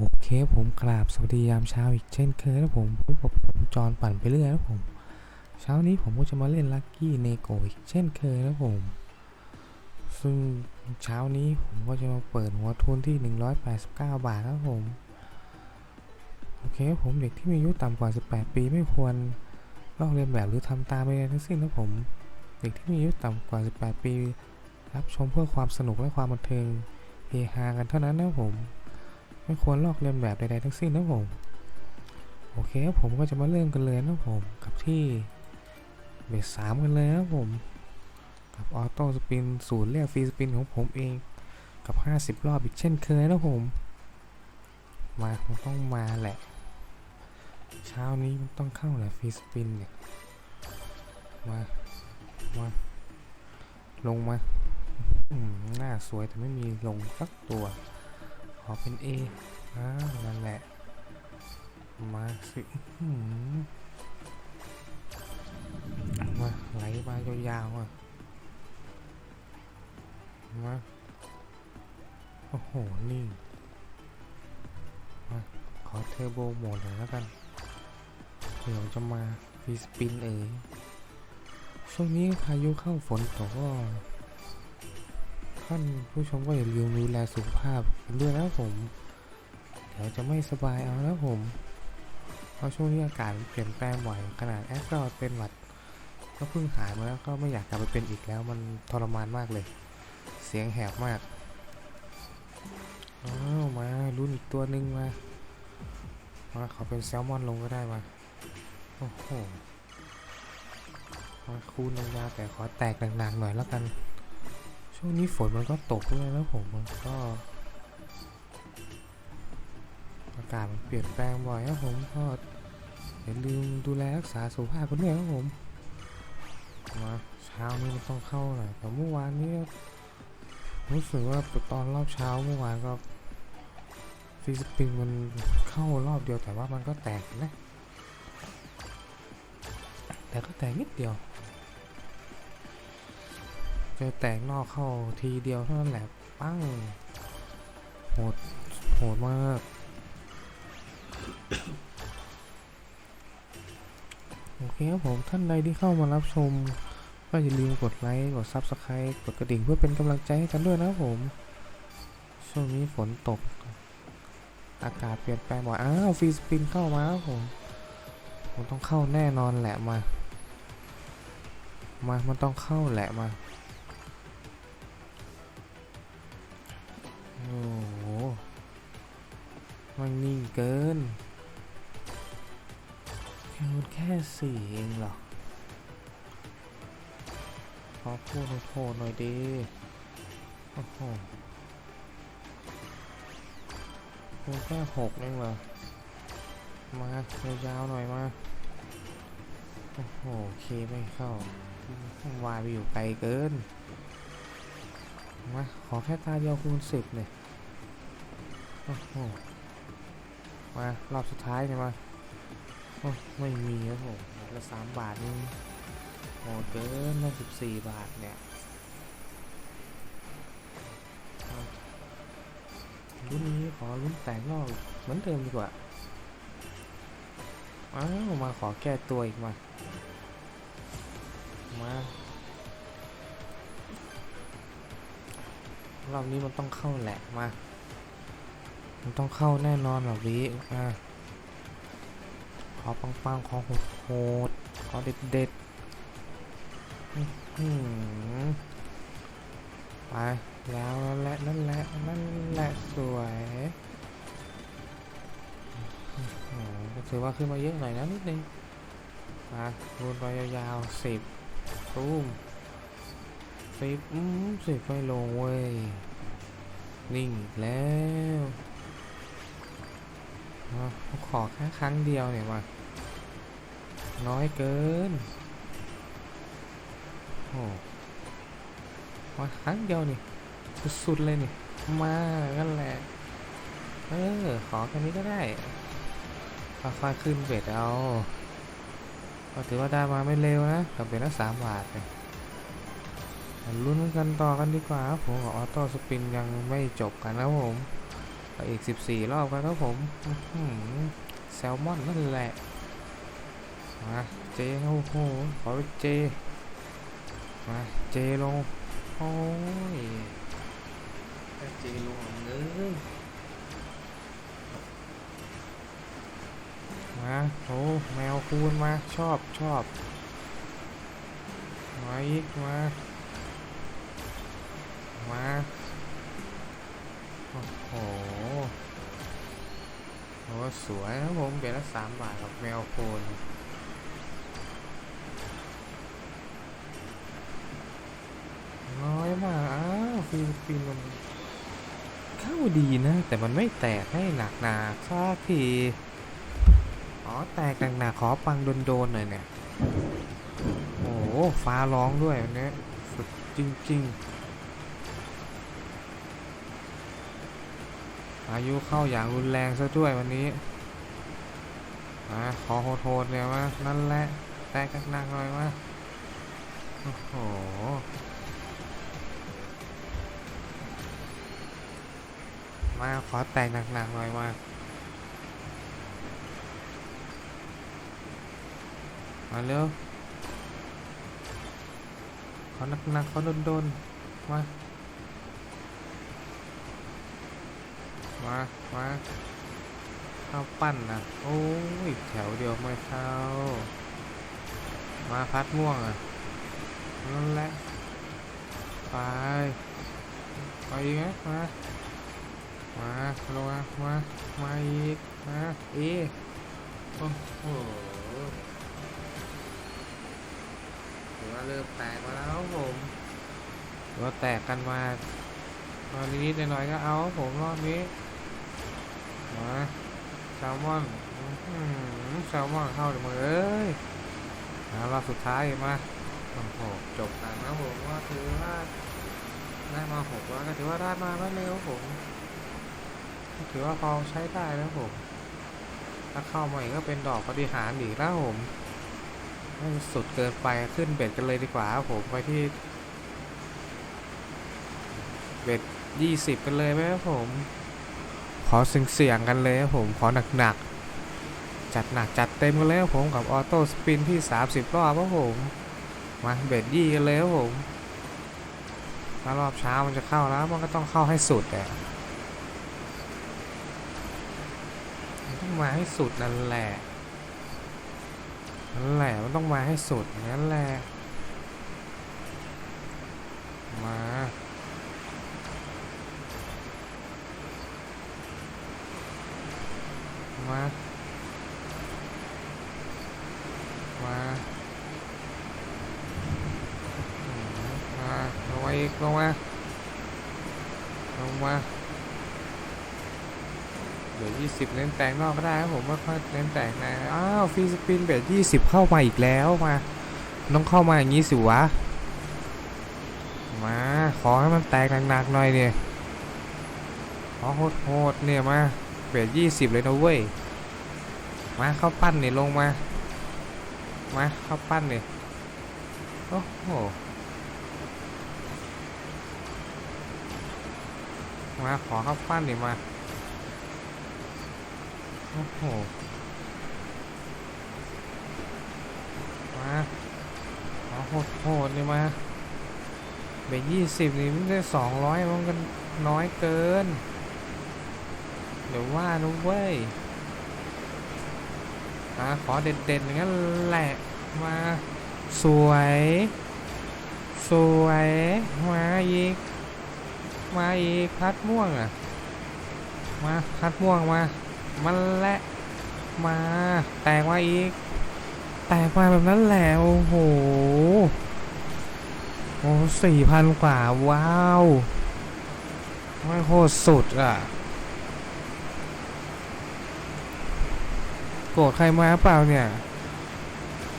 โอเคผมกราบสวัสดียามเช้าอีกเช่นเคยนะผมพบกับผมจอนปั่นไปเรื่อยนะผม เช้านี้ผมก็จะมาเล่นลัคกี้เนโกอีกเช่นเคยนะผม ซึ่งเช้านี้ผมก็จะมาเปิดหัวทุนที่ 189 บาทนะผม โอเคผมเด็กที่มีอายุต่ำกว่า 18 ปีไม่ควรลอกเลียนแบบหรือทำตามใดๆทั้งสิ้นนะผม เด็กที่มีอายุต่ำกว่า 18 ปี รับชมเพื่อความสนุกและความบันเทิงเฮฮากันเท่านั้นนะผม ไม่ควรลอกเลียนแบบใดๆทั้งสิ้นนะผม โอเคครับผมก็จะมาเริ่มกันเลยนะผม กับที่เบสสามกันเลยนะผม กับออโต้สปินศูนย์เรียกฟรีสปินของผมเองกับ 50 รอบอีกเช่นเคยนะผม มามันต้องมาแหละ เช้านี้มันต้องเข้าแหละฟรีสปินเนี่ย มา มา ลงมา หน้าสวยแต่ไม่มีลงสักตัว อเป็น A อ่านั่นแหละ มาสิมาไหลมายาวๆอะมาโอ้โห นี่มาขอเทอร์โบโหมดหน่อยแล้วกัน เดี๋ยวจะมาฟีสปินเอ๋ยช่วงนี้พายุเข้าฝนตก ท่านผู้ชมก็อย่าลืมดูแลสุขภาพด้วยนะผม เดี๋ยวจะไม่สบายเอานะผม เพราะช่วงนี้อากาศเปลี่ยนแปลงบ่อยขนาดแอปก็เป็นหวัด ก็เพิ่งหายมาแล้วก็ไม่อยากกลับไปเป็นอีกแล้วมันทรมานมากเลย เสียงแหบมากอ้าวมารุ่นอีกตัวหนึ่งมามาขอเป็นแซลมอนลงก็ได้มาโอ้โหมาคูณยาแต่ขอแตกหนักๆหน่อยแล้วกัน ช่วงนี้ฝนมันก็ตกด้วยแล้วผมมันก็ อากาศมันเปลี่ยนแปลงบ่อยครับผมก็อย่าลืมดูแลรักษาสุขภาพกันด้วยครับผมมาเช้านี้มันต้องเข้าหน่อยแต่เมื่อวานนี้รู้สึกว่าตอนรอบเช้าเมื่อวานก็ฟิสปิงมันเข้ารอบเดียวแต่ว่ามันก็แตกนะแต่ก็แตกนิดเดียว เจอแตกนอกเข้าทีเดียวเท่านั้นแหละปั้งโหดโหดมากโอเคครับผมท่านใดที่เข้ามารับชม ก็อย่าลืมกดไลค์ กด Subscribe กดกระดิ่งเพื่อเป็นกำลังใจให้กันด้วยนะครับผม ช่วงนี้ฝนตก อากาศเปลี่ยนแปลงบ่อยอ้าวฟรีสปินเข้ามาครับผมผมต้องเข้าแน่นอนแหละมา มา มันต้องเข้าแหละมา โอ้โหมันนิ่งเกินแค่มันแค่สี่เองเหรอขอพูดโทษหน่อยดิโอ้โหพูดแค่หกเองเหรอ มายาวๆหน่อยมา โอ้โหเคไม่เข้าวายไปอยู่ไกลเกิน มา ขอแค่ตาเดียวคูณสิบเนี่ย โอ้โหมารอบสุดท้ายเนี่ยมาโอ้ไม่มีครับผมละสามบาทนี่โหเกินละสิบสี่บาทเนี่ยรุ่นนี้ขอรุ่นแตกนอกเหมือนเดิมดีกว่าอ้าวมาขอแก้ตัวอีกมามา รอบนี้มันต้องเข้าแหละมา มันต้องเข้าแน่นอนแบบนี้อะขอปังๆขอโหดๆขอเด็ดๆอื้อหือไปแล้วนั่นแหละนั่นแหละนั่นแหละสวยอื้อหือก็ถือว่าขึ้นมาเยอะหน่อยนะนิดนึงมาวนไปยาวๆสิบตุ้มสิบอืมสิบไม่ลงเว้ยนิ่งแล้ว ขอแค่ครั้งเดียวเนี่ยมาน้อยเกิน โอ้มาครั้งเดียวนี่สุดๆเลยนี่ มากันแหละ เออ ขอแค่นี้ก็ได้ค่อยๆขึ้นเบ็ดเอา ก็ถือว่าได้มาไม่เร็วนะกับเบ็ดละสามบาทเนี่ยลุ้นกันต่อกันดีกว่าผมกับออโต้สปินยังไม่จบกันนะผม ก็อีก 14 รอบกันครับผมอื้อหือแซลมอนนั่นแหละมาเจโอ้โหขอเจมาเจลงโอ้ยแค่เจลงเลยมาโอ้แมวคูณมาชอบชอบมาอีกมามา โอ้โหโหสวยนะผมเบ็ดละสามบาทกับแมวโคนน้อยมากอ้าวฟิลิปปินส์มันเข้าดีนะ แต่มันไม่แตกให้หนักหนาสักทีอ๋อแตกหนักๆขอปังโดนๆหน่อยเนี่ย โอ้โหฟ้าร้องด้วยวันนี้สุดจริง ๆ อายุเข้าอย่างรุนแรงซะด้วยวันนี้มาขอโหดๆเนี่ยวะนั่นแหละแตกหนักๆหน่อยวะโอ้โหมาขอแตกหนักๆหน่อยมามาเร็วขอหนักๆขอโดนๆมา มา มาเข้าปั้นนะโอ้ยแถวเดียวไม่เข้า มาพัดม่วงอะนั่นแหละไปไปอีกไหมมามาลงมามามาอีกมาอีกโอ้โหถือว่าเริ่มแตกมาแล้วผมถือว่าแตกกันมาตอนนิดหน่อยๆก็เอาผมรอบนี้ มาแซลมอนแซลมอนเข้าเดี๋ยวมือเอ้ยเอารอบสุดท้ายมาโอ้โหจบกันนะผมว่าถือว่าได้มาหกแล้วก็ถือว่าได้มาไม่เร็วผมถือว่าพอใช้ได้แล้วผม ถ้าเข้ามาอีกก็เป็นดอกปฏิหารอีกแล้วผมสุดเกินไปขึ้นเบ็ดกันเลยดีกว่าครับผมไปที่ เบ็ดยี่สิบกันเลยไหมครับผม ขอเสียงๆกันเลยผมขอหนักๆ จัดหนักจัดเต็มกันเลยผมกับออโต้สปินที่ 30 รอบครับผม มาเบ็ดยี่กันเลยครับผมถ้ารอบเช้ามันจะเข้าแล้วมันก็ต้องเข้าให้สุดแหละต้องมาให้สุดนั่นแหละนั่นแหละมันต้องมาให้สุดนั่นแหละมา มา มา มาลงมาอีกลงมาลงมาเดี๋ยวยี่สิบเน้นแต่งนอกก็ได้ครับผมไม่ค่อยเน้นแต่งในอ้าวฟีสปินเบสยี่สิบเข้ามาอีกแล้วมาต้องเข้ามาอย่างนี้สิวะ มา ขอให้มันแตกหนักๆหน่อยเนี่ยขอโหดๆเนี่ยมาเบสยี่สิบเลยนะเว้ย มาเข้าปั้นนี่ลงมา มาเข้าปั้นนี่โอ้โห มาขอเข้าปั้นนี่มา โอ้โห มาขอโหดโหดนี่มาเบสยี่สิบนี่ไม่ได้สองร้อยมันกันน้อยเกิน เดี๋ยวว่านุเว้ย อ่าขอเด่นๆอย่างนั้นแหละมาสวย สวยมาอีกมาอีกพัดม่วงอะมาพัดม่วงมามันแหละมาแตกมาอีก แตกมาแบบนั้นแหละโอ้โหโอ้สี่พันกว่า ว้าวไม่โคตรสุดอะ โก รธใครมาเปล่าเนี่ย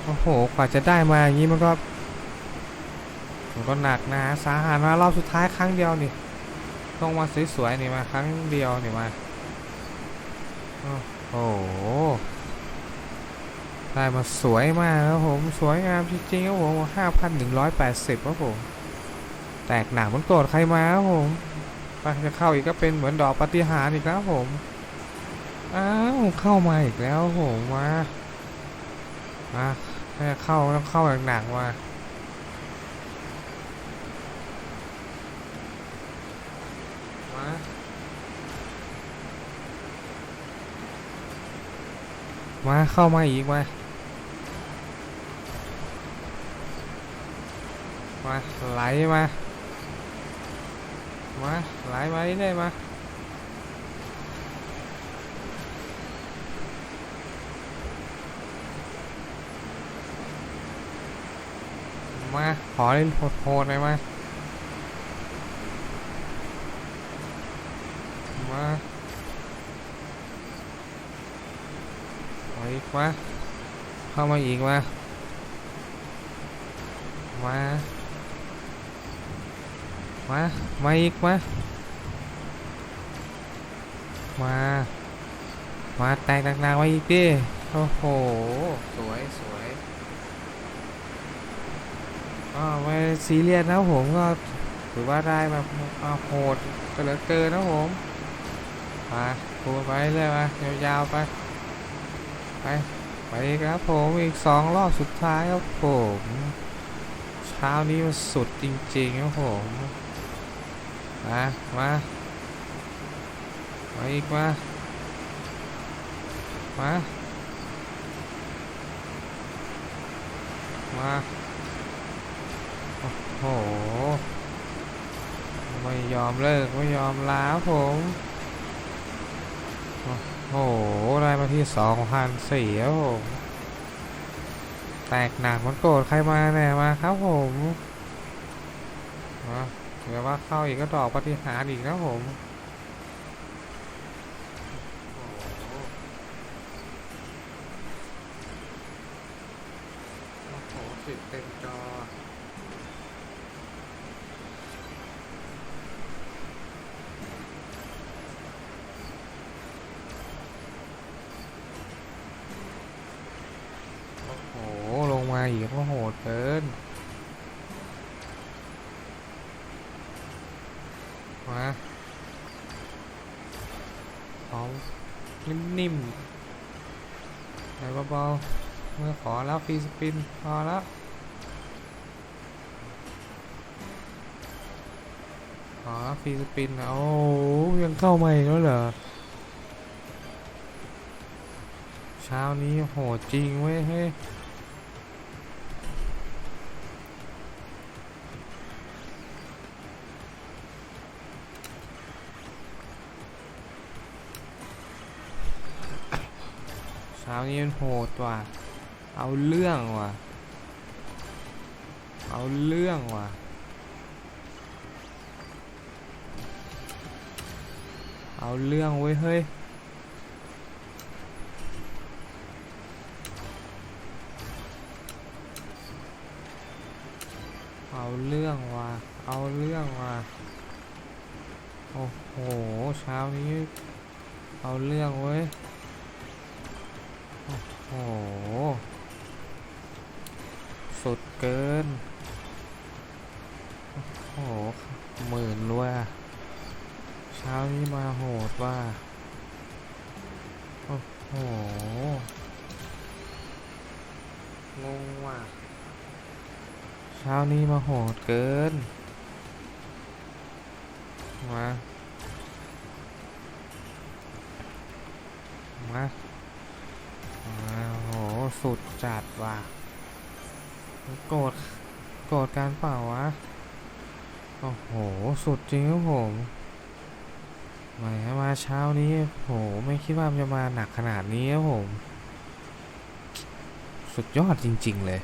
โอ้โห กว่าจะได้มาอย่างนี้มันก็มันก็หนักนะสาหัสมารอบสุดท้ายครั้งเดียวนี่ต้องมาสวยๆนี่มาครั้งเดียวนี่มา โอ้โห ได้มาสวยมากครับผม สวยงามจริงๆครับผม5,180ครับผม แตกหนักมันโกรธใครมาครับผมไปจะเข้าอีกก็เป็นเหมือนดอกปฏิหารอีกแล้วผม อ้าวเข้ามาอีกแล้วผมมามาแค่เข้าต้องเข้าหนักๆมามามาเข้ามาอีกมามาไหลมามาไหลมาเรื่อยๆมา มาขอเล่นโหดๆหน่อยมามามาอีกมาเข้ามาอีกมามามามาอีกมามามาแตกหนักๆมาอีกดิโอ้โห สวยสวย ก็ไม่ซีเรียสนะผมก็ถือว่าได้แบบอาโหดก็เหลือเกินนะผมมาพูไปเรื่อยมายาวๆไป ไป ไปครับผมอีกสองรอบสุดท้ายครับผมเช้านี้มันสุดจริงๆครับผมมามามาอีกมามามา โอ้โห ไม่ยอมเลิก ไม่ยอมลาผม โอ้โห ได้มาที่สองพันสี่ครับผม แตกหนักมันโกรธใครมาเนี่ยมาครับผมเดี๋ยวว่าเข้าอีกก็ดอกปฏิหารอีกนะผมโอ้โหสิบเต็มจอ โอ้โห ลงมาอีกก็โหดเกิน มาเอานิ่มๆไหนเบาๆเมื่อขอแล้วฟรีสปิน พอแล้วขอฟรีสปินโอ้ยังเข้ามาอีกแล้วเหรอ เช้านี้โหดจริงเว้ยเฮ้ย เช้านี้มันโหดว่ะ เอาเรื่องว่ะ เอาเรื่องว่ะ เอาเรื่องเว้ยเฮ้ย เอาเรื่องว่ะ เอาเรื่องว่ะ โอ้โหเช้านี้ เอาเรื่องเว้ย โอ้โหสุดเกิน โอ้โหหมื่นว่ะเช้านี้มาโหดว่ะโอ้โหงงว่ะเช้านี้มาโหดเกินมา มา สุดจัดว่ะโกรธโกรธการเปล่าวะ โอ้โห สุดจริงครับผมแหมมาเช้านี้โห ไม่คิดว่าจะมาหนักขนาดนี้ครับผม สุดยอดจริง ๆ เลย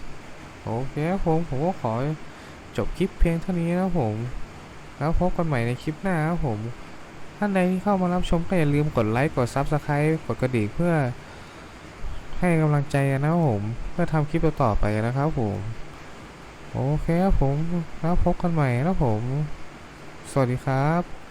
โอเคครับผม ผมก็ขอจบคลิปเพียงเท่านี้นะครับผม แล้วพบกันใหม่ในคลิปหน้าครับผม ท่านใดที่เข้ามารับชมก็อย่าลืมกดไลค์ กด Subscribe กดกระดิ่งเพื่อ ให้กำลังใจกันนะครับผมเพื่อทำคลิปต่อไปนะครับผมโอเคครับผมแล้วพบกันใหม่นะผม สวัสดีครับ